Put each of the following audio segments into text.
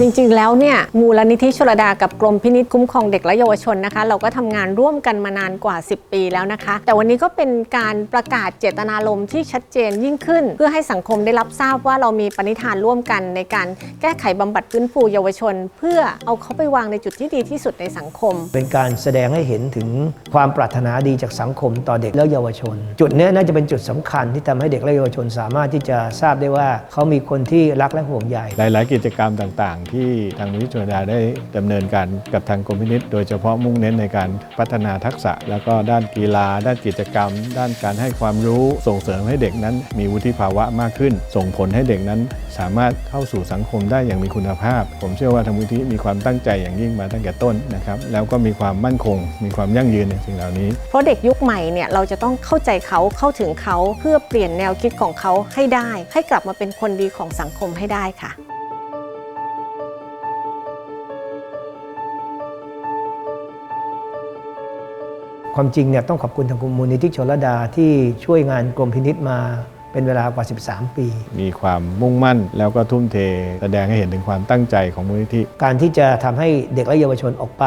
จริงๆแล้วเนี่ยมูลนิธิชลดากับกรมพินิจคุ้มครองเด็กและเยาวชนนะคะ เราก็ทำงานร่วมกันมานานกว่า 10 ปีแล้วนะคะ แต่วันนี้ก็เป็นการประกาศเจตนารมณ์ที่ชัดเจนยิ่งขึ้น เพื่อให้สังคมได้รับทราบว่าเรามีปณิธานร่วมกัน ในการแก้ไขบำบัดฟื้นฟูเยาวชน เพื่อเอาเขาไปวางในจุดที่ดีที่สุดในสังคม เป็นการแสดงให้เห็นถึงความปรารถนาดีจากสังคมต่อเด็กและเยาวชน จุดเนี้ยน่าจะเป็นจุดสำคัญที่ทำให้เด็กและเยาวชนสามารถที่จะทราบได้ว่าเขามีคนที่รักและห่วงใยหลาย ๆ กิจกรรมต่างๆที่ทางมูลนิธิชนดาได้ดำเนินการกับทางกรมพินิษโดยเฉพาะมุ่งเน้นในการพัฒนาทักษะ แล้วก็ด้านกีฬา ด้านกิจกรรม ด้านการให้ความรู้ส่งเสริมให้เด็กนั้น มีวุฒิภาวะมากขึ้น ส่งผลให้เด็กนั้น สามารถเข้าสู่สังคมได้อย่างมีคุณภาพ ผมเชื่อว่าทางมูลนิธิมีความตั้งใจอย่างยิ่งมาตั้งแต่ต้นนะครับแล้วก็มีความมั่นคง มีความยั่งยืนในสิ่งเหล่านี้ เพราะเด็กยุคใหม่เนี่ยเราจะต้องเข้าใจเขาเข้าถึงเขาเพื่อเปลี่ยนแนวคิดของเขาให้ได้ ให้กลับมาเป็นคนดีของสังคมให้ได้ค่ะ ความจริงเนี่ยต้องขอบคุณทางมูลนิธิชลดาที่ช่วยงานกรมพินิษมา เป็นเวลากว่า 13 ปี มีความมุ่งมั่นแล้วก็ทุ่มเท แสดงให้เห็นถึงความตั้งใจของมูลนิธิ การที่จะทำให้เด็กและเยาวชนออกไป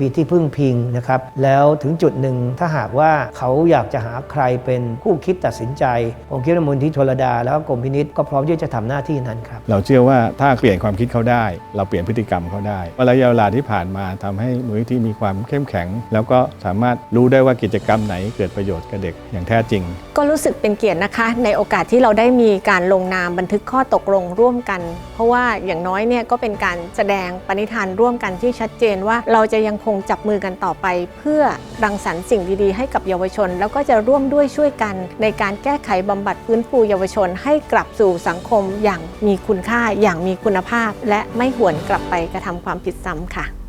มีที่พึ่งพิงนะครับ แล้วถึงจุดหนึ่งถ้าหากว่าเขาอยากจะหาใครเป็นผู้คิดตัดสินใจ ผมคิดว่ามูลที่ชลดา แล้วก็กรมพินิษก็พร้อมที่จะทำหน้าที่นั้นครับ เราเชื่อว่าถ้าเปลี่ยนความคิดเขาได้ เราเปลี่ยนพฤติกรรมเขาได้ว่าระยะเวลาที่ผ่านมาทำให้มูลนิธิมีความเข้มแข็ง แล้วก็สามารถรู้ได้ว่ากิจกรรมไหนเกิดประโยชน์กับเด็กอย่างแท้จริง ก็รู้สึกเป็นเกียรตินะคะ ในโอกาสที่เราได้มีการลงนามบันทึกข้อตกลงร่วมกัน เพราะว่าอย่างน้อยเนี่ยก็เป็นการแสดงปณิธานร่วมกันที่ชัดเจนว่าเราจะยังคงจับมือกันต่อไป เพื่อรังสรรค์สิ่งดีๆ ให้กับเยาวชน แล้วก็จะร่วมด้วยช่วยกันในการแก้ไขบำบัดฟื้นฟูเยาวชน ให้กลับสู่สังคมอย่างมีคุณค่าอย่างมีคุณภาพ และไม่หวนกลับไปกระทำความผิดซ้ำค่ะ